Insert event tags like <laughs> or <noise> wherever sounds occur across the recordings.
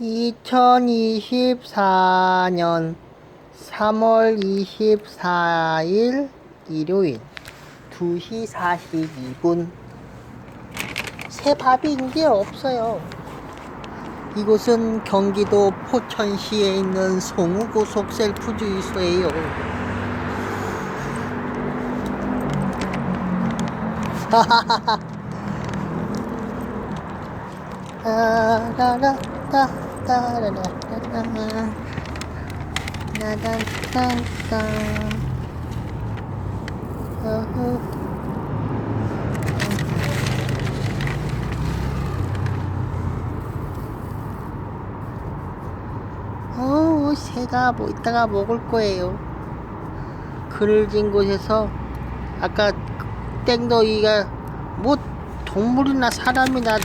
2024년 3월 24일 일요일 2시 42분 새 밥이 이제 없어요. 이곳은 경기도 포천시에 있는 송우고속 셀프주유소예요. <laughs> 따라라따 새가 뭐 이따가 먹을 거예요. 그늘진 곳에서 아까 땡더위가 뭐 동물이나 사람이나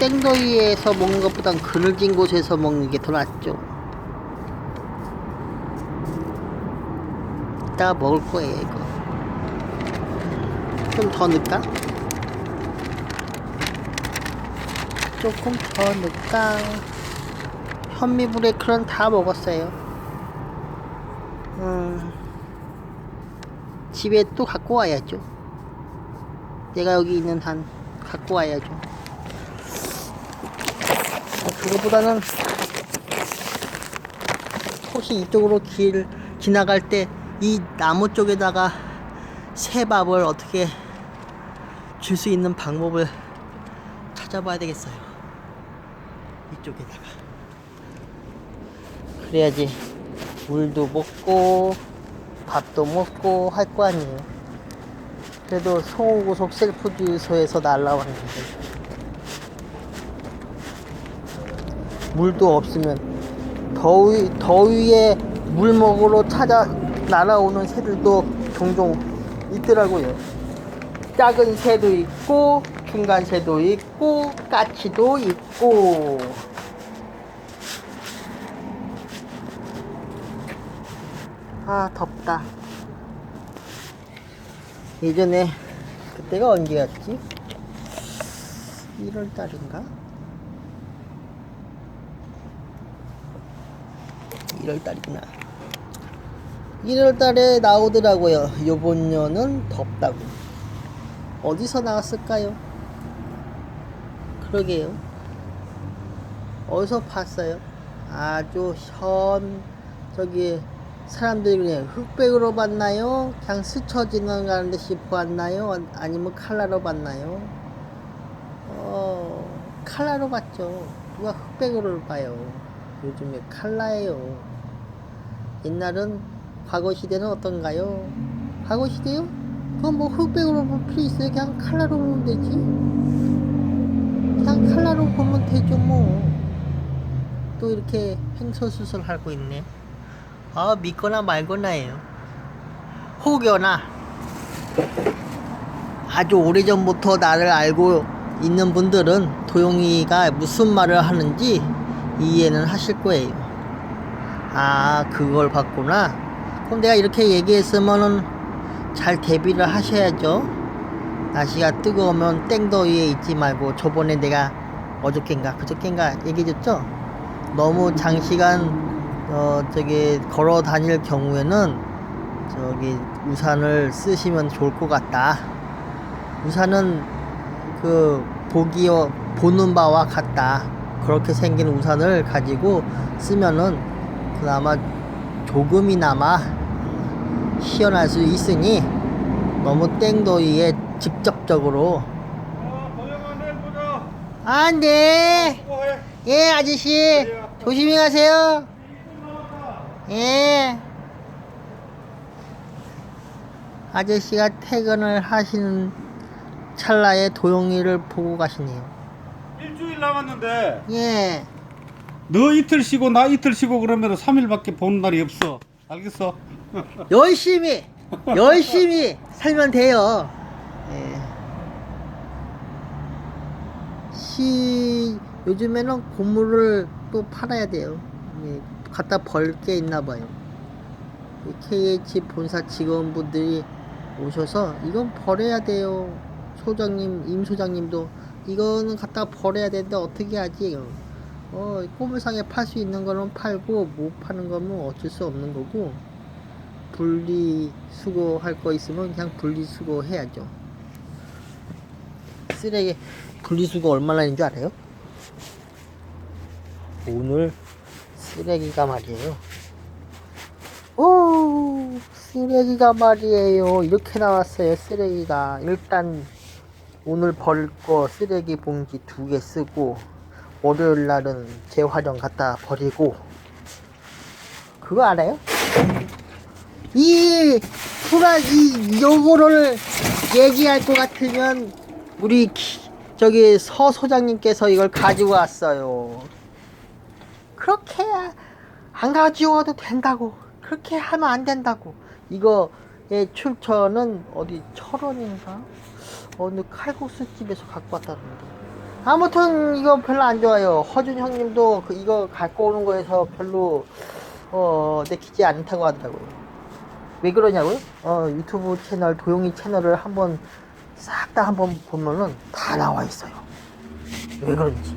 땡더위에서 먹는 것보단 그늘진 곳에서 먹는 게 더 낫죠. 이따가 먹을 거예요, 이거. 좀 더 넣을까? 조금 더 넣을까? 현미불에 그런 다 먹었어요. 음, 집에 또 갖고 와야죠. 내가 여기 있는 한 갖고 와야죠. 그거보다는 혹시 이쪽으로 길 지나갈 때 이 나무 쪽에다가 새밥을 어떻게 줄 수 있는 방법을 찾아봐야 되겠어요. 이쪽에다가. 그래야지 물도 먹고 밥도 먹고 할 거 아니에요. 그래도 송호고속 셀프주유소에서 날라왔는데 물도 없으면 더위 더위에 물 먹으러 찾아 날아오는 새들도 종종 있더라고요. 작은 새도 있고 중간 새도 있고 까치도 있고 아 덥다 예전에 그때가 언제였지? 1월 달인가? 1월 달이구나 1월 달에 나오더라고요 요번 년은 덥다고 어디서 나왔을까요? 그러게요 어디서 봤어요? 아주 현 저기 사람들이 그냥 흑백으로 봤나요? 그냥 스쳐 지나가는 듯이 보았나요? 아니면 칼라로 봤나요? 어, 칼라로 봤죠. 누가 흑백으로 봐요. 요즘에 칼라예요. 옛날은 과거 시대는 어떤가요? 과거 시대요? 그건 뭐 흑백으로 볼 필요 있어요. 그냥 칼라로 보면 되지. 그냥 칼라로 보면 되죠, 뭐. 또 이렇게 횡설수설 하고 있네. 아 믿거나 말거나예요. 혹여나 아주 오래전부터 나를 알고 있는 분들은 도용이가 무슨 말을 하는지 이해는 하실 거예요. 아 그걸 봤구나. 그럼 내가 이렇게 얘기했으면은 잘 대비를 하셔야죠. 날씨가 뜨거우면 땡더위에 있지 말고 저번에 내가 어저께인가 그저께인가 얘기해줬죠. 너무 장시간 어 저기 걸어 다닐 경우에는 저기 우산을 쓰시면 좋을 것 같다. 우산은 그 보기 보는 바와 같다. 그렇게 생긴 우산을 가지고 쓰면은 그나마 조금이나마 시원할 수 있으니 너무 땡더위에 직접적으로 내일 보자. 아, 네. 예, 아저씨. 조심히 가세요. 예. 아저씨가 퇴근을 하시는 찰나에 도용이를 보고 가시네요. 일주일 남았는데 예. 너 이틀 쉬고 나 이틀 쉬고 그러면 3일밖에 보는 날이 없어. 알겠어? <laughs> 열심히, 열심히 살면 돼요. 예. 시, 요즘에는 고물을 또 팔아야 돼요. 예, 갖다 벌 게 있나 봐요. 이 KH 본사 직원분들이 오셔서 이건 버려야 돼요. 소장님, 임 소장님도 이거는 갖다 버려야 되는데 어떻게 하지? 어, 꼬물상에 팔 수 있는 거는 팔고 못 파는 거면 어쩔 수 없는 거고 분리수거 할 거 있으면 그냥 분리수거 해야죠. 쓰레기 분리수거 얼마나인 줄 알아요? 오늘 쓰레기가 말이에요. 오, 쓰레기가 말이에요. 이렇게 나왔어요, 쓰레기가. 일단, 오늘 버릴 거 쓰레기 봉지 두 개 쓰고, 월요일 날은 재활용 갖다 버리고, 그거 알아요? 이, 프라, 이, 요거를 얘기할 것 같으면, 우리, 기- 저기, 서 소장님께서 이걸 가지고 왔어요. 그렇게 안 가져와도 된다고. 그렇게 하면 안 된다고. 이거의 출처는 어디 철원인가? 어느 칼국수 집에서 갖고 왔다는데 아무튼 이거 별로 안 좋아요 허준 형님도 그 이거 갖고 오는 거에서 별로 어 내키지 않다고 하더라고요 왜 그러냐고요 어 유튜브 채널 도용이 채널을 한번 싹 다 한번 보면은 다 나와 있어요 왜 그런지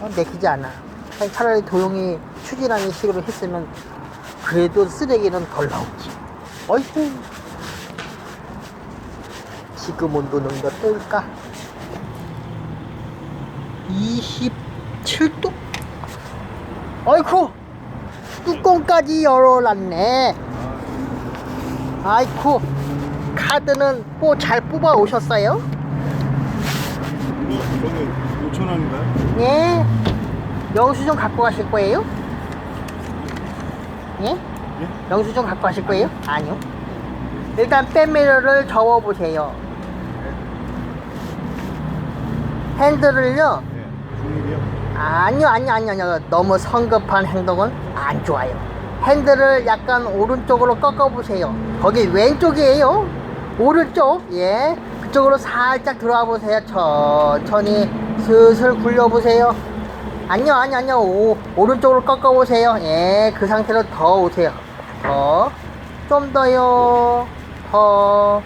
어, 내키지 않아. 차라리 도용이 추진하는 식으로 했으면 그래도 쓰레기는 덜 나오지. 어이구. 지금 온도는 몇 도일까? 27도? 어이쿠! 뚜껑까지 열어놨네. 아이쿠. 카드는 뭐 잘 뽑아 오셨어요? 이거 저기 5천 원인가요? 예. 영수증 갖고 가실 거예요? 예? 예? 영수증 갖고 가실 거예요? 아니요. 일단 백미러를 접어보세요. 핸들을요? 아니요, 아니요, 아니요, 아니요. 너무 성급한 행동은 안 좋아요. 핸들을 약간 오른쪽으로 꺾어 보세요. 거기 왼쪽이에요. 오른쪽, 예. 그쪽으로 살짝 들어와 보세요. 천천히 슬슬 굴려 보세요. 아니요, 아니요, 아니요. 오, 오른쪽으로 꺾어 보세요. 예, 그 상태로 더 오세요. 더. 좀 더요. 더.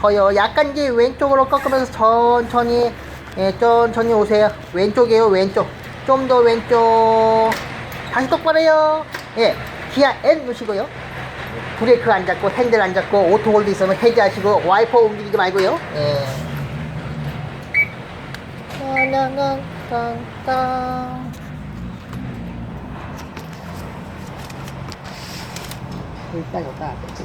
더요. 약간 이제 왼쪽으로 꺾으면서 천천히, 예, 천천히 오세요. 왼쪽이에요, 왼쪽. 좀 더 왼쪽. 다시 똑바로요. 예, 기아 N 누시고요. 브레이크 안 잡고, 핸들 안 잡고, 오토홀드 있으면 해제하시고, 와이퍼 움직이지 말고요. 예. 땅땅땅땅. 일단 여기다 놨겠지.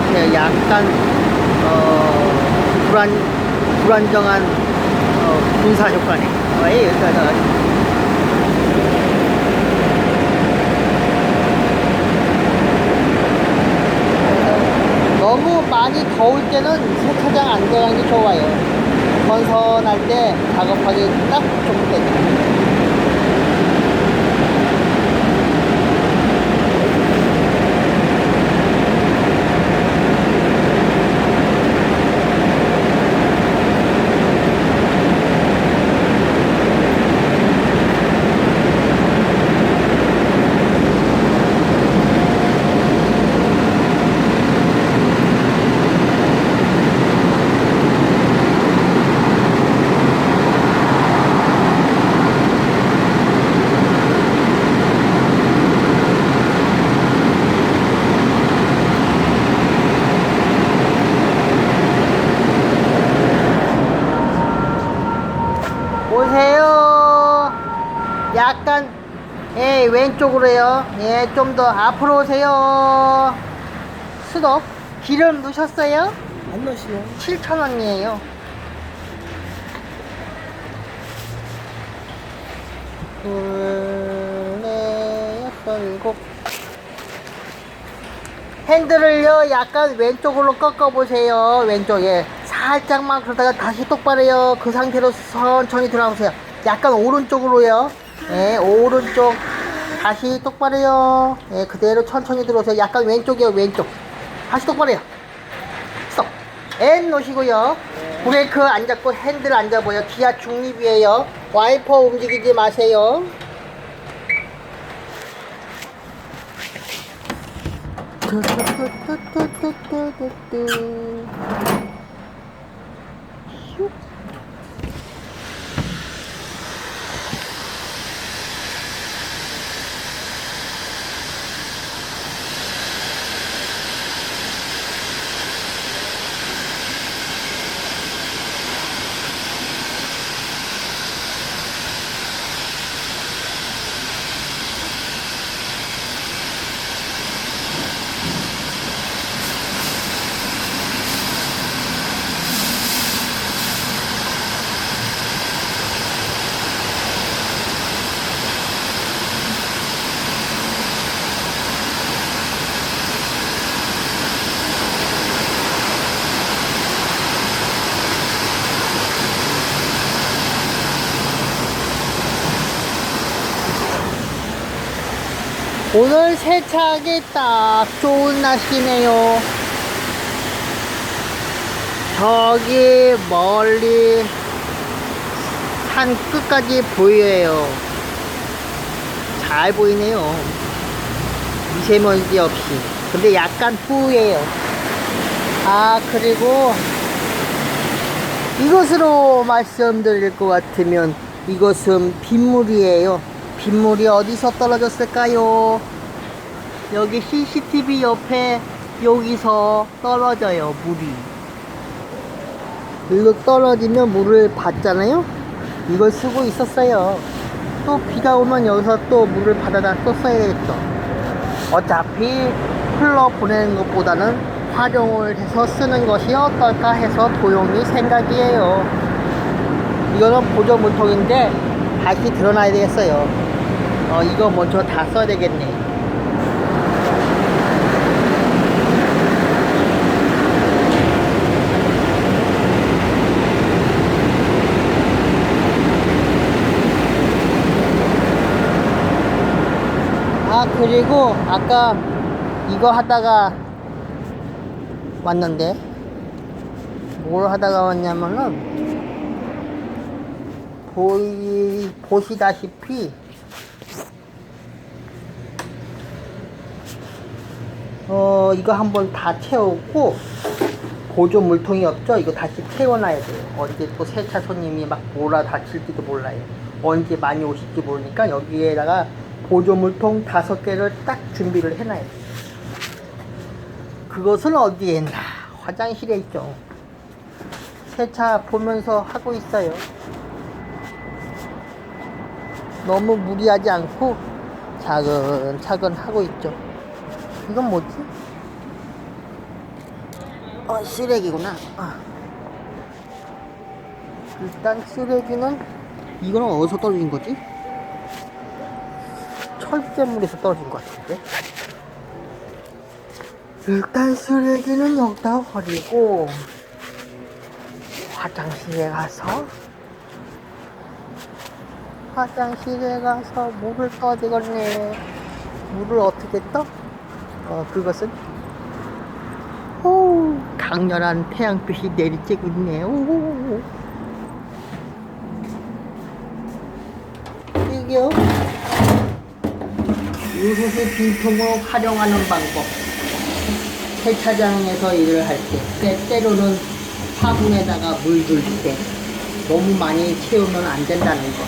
같아요. 약간 어, 불안 불안정한 어, 군사 조건에 왜 어, 예, 여기까지 가지고. 너무 많이 더울 때는 세차장 안 들어가는 게 좋아요. 건선할 때 작업하기 딱 좋거든요. 예 왼쪽으로요. 예 좀 더 앞으로 오세요. 수도 기름 넣으셨어요? 안 넣으시네. 7,000원이에요. 둘, 넷, 여섯, 일곱. 핸들을요, 약간 왼쪽으로 꺾어보세요. 왼쪽에. 살짝만 그러다가 다시 똑바로 해요. 그 상태로 천천히 들어가보세요. 약간 오른쪽으로요. 예, 오른쪽. 다시 똑바로 해요. 예, 그대로 천천히 들어오세요. 약간 왼쪽이요, 왼쪽. 다시 똑바로 해요. 스톱. N 놓으시고요. 브레이크 안 잡고 핸들 안 잡아요. 기아 중립이에요. 와이퍼 움직이지 마세요. 뚜뚜뚜뚜뚜뚜뚜 하기 딱 좋은 날씨네요. 저기 멀리 산 끝까지 보여요. 잘 보이네요. 미세먼지 없이. 근데 약간 뿌예요. 아, 그리고 이것으로 말씀드릴 것 같으면 이것은 빗물이에요. 빗물이 어디서 떨어졌을까요? 여기 CCTV 옆에 여기서 떨어져요, 물이. 일로 떨어지면 물을 받잖아요? 이걸 쓰고 있었어요. 또 비가 오면 여기서 또 물을 받아다 또 써야겠죠. 어차피 흘러 보내는 것보다는 활용을 해서 쓰는 것이 어떨까 해서 도용이 생각이에요. 이거는 보조 물통인데 다시 드러나야 되겠어요. 어, 이거 먼저 다 써야 되겠네. 아, 그리고 아까 이거 하다가 왔는데, 뭘 하다가 왔냐면은, 보이, 보시다시피, 어, 이거 한번 다 채우고, 보조 물통이 없죠? 이거 다시 채워놔야 돼요. 언제 또 세차 손님이 막 몰아 다칠지도 몰라요. 언제 많이 오실지 모르니까 여기에다가 보조 물통 다섯 개를 딱 준비를 해놔요. 그것은 어디에 있나? 화장실에 있죠. 세차 보면서 하고 있어요. 너무 무리하지 않고 차근차근 하고 있죠. 이건 뭐지? 어, 쓰레기구나. 아. 일단 쓰레기는 이거는 어디서 떨어진 거지? 철제물에서 떨어진 것 같은데. 일단 쓰레기는 여기다 버리고 화장실에 가서 화장실에 가서 물을 떠야 되겠네. 물을 어떻게 떠? 어, 그것은 오, 강렬한 태양빛이 내리쬐고 있네. 오. 이게요. 유수수 빈통을 활용하는 방법. 세차장에서 일을 할 때, 때, 때로는 화분에다가 물 줄 때 너무 많이 채우면 안 된다는 거.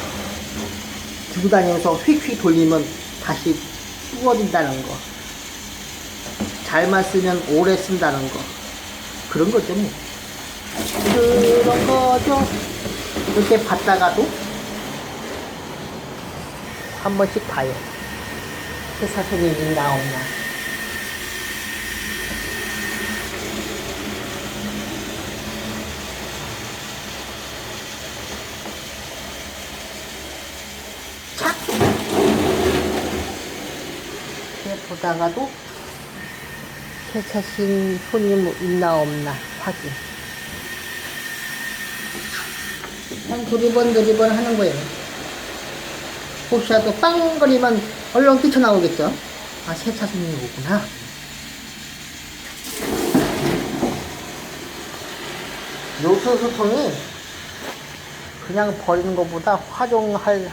들고 다니면서 휙휙 돌리면 다시 부어진다는 거. 잘만 쓰면 오래 쓴다는 거. 그런 거죠, 뭐. 그런 거죠. 이렇게 봤다가도 한 번씩 봐요. 회사 손님이 나오나. 착! 이렇게 보다가도 세차신 손님 있나 없나 확인. 한 두리번 두리번 하는 거예요. 혹시라도 빵거리면 얼른 뛰쳐나오겠죠? 아, 세차 손님이 오구나. 요소수통이 그냥 버리는 것보다 활용할,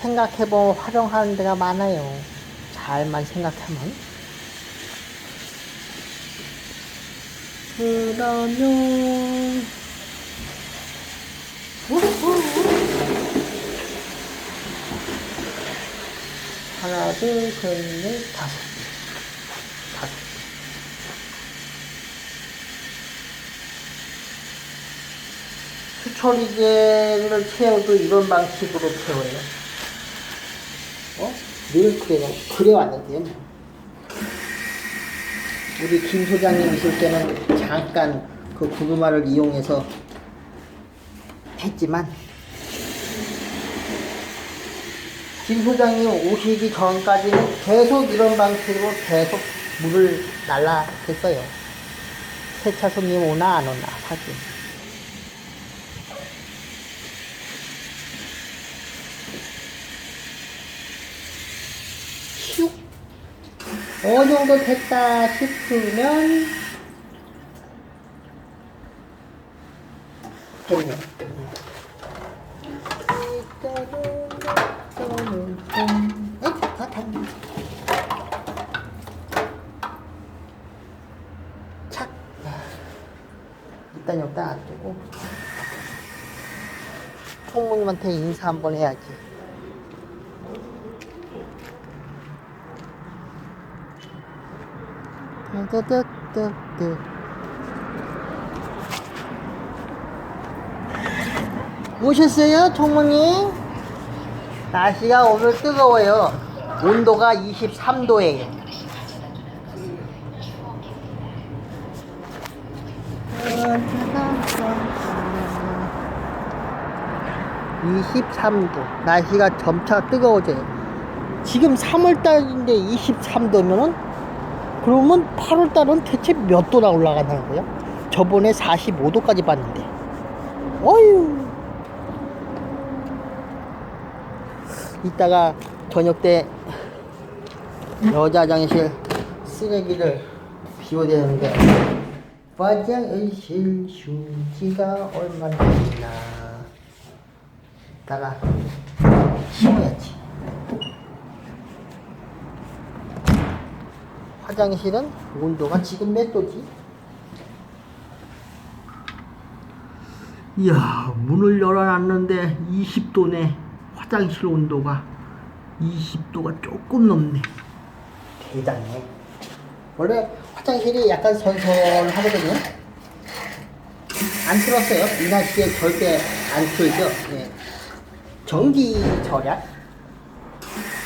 생각해보면 활용하는 데가 많아요. 잘만 생각하면. 그러면, 우후. 하나, 둘, 셋, 넷, 다섯. 다섯. 수초리개를 채워도 이런 방식으로 채워요. 어? 늘 그래요. 그래왔는데요. 뭐. 우리 김 소장님 있을 때는 잠깐 그 구두마를 이용해서 했지만 김 소장님 오시기 전까지는 계속 이런 방식으로 계속 물을 날라댔어요. 세차 손님 오나 안 오나 확인. 슉. 어느 정도 됐다 싶으면 됐네. 착. 일단 여기다 놔두고 총무님한테 인사 한번 해야지. 뜨뜨뜨뜨. 오셨어요, 총무님? 날씨가 오늘 뜨거워요. 온도가 23도예요. (23도) 날씨가 점차 뜨거워져요 지금 3월달인데 23도면은 그러면 8월달은 대체 몇 도나 올라가는 거야? 저번에 45도까지 봤는데 어휴 이따가 저녁 때 여자 화장실 쓰레기를 비워야 되는데 화장실 휴지가 얼마나 있나. 이따가 치워야지. 화장실은 온도가 지금 몇 도지? 이야 문을 열어놨는데 20도네 화장실 온도가 20도가 조금 넘네. 대단해. 원래 화장실이 약간 선선하거든요. 안 틀었어요. 이 날씨에 절대 안 틀죠. 예. 전기 절약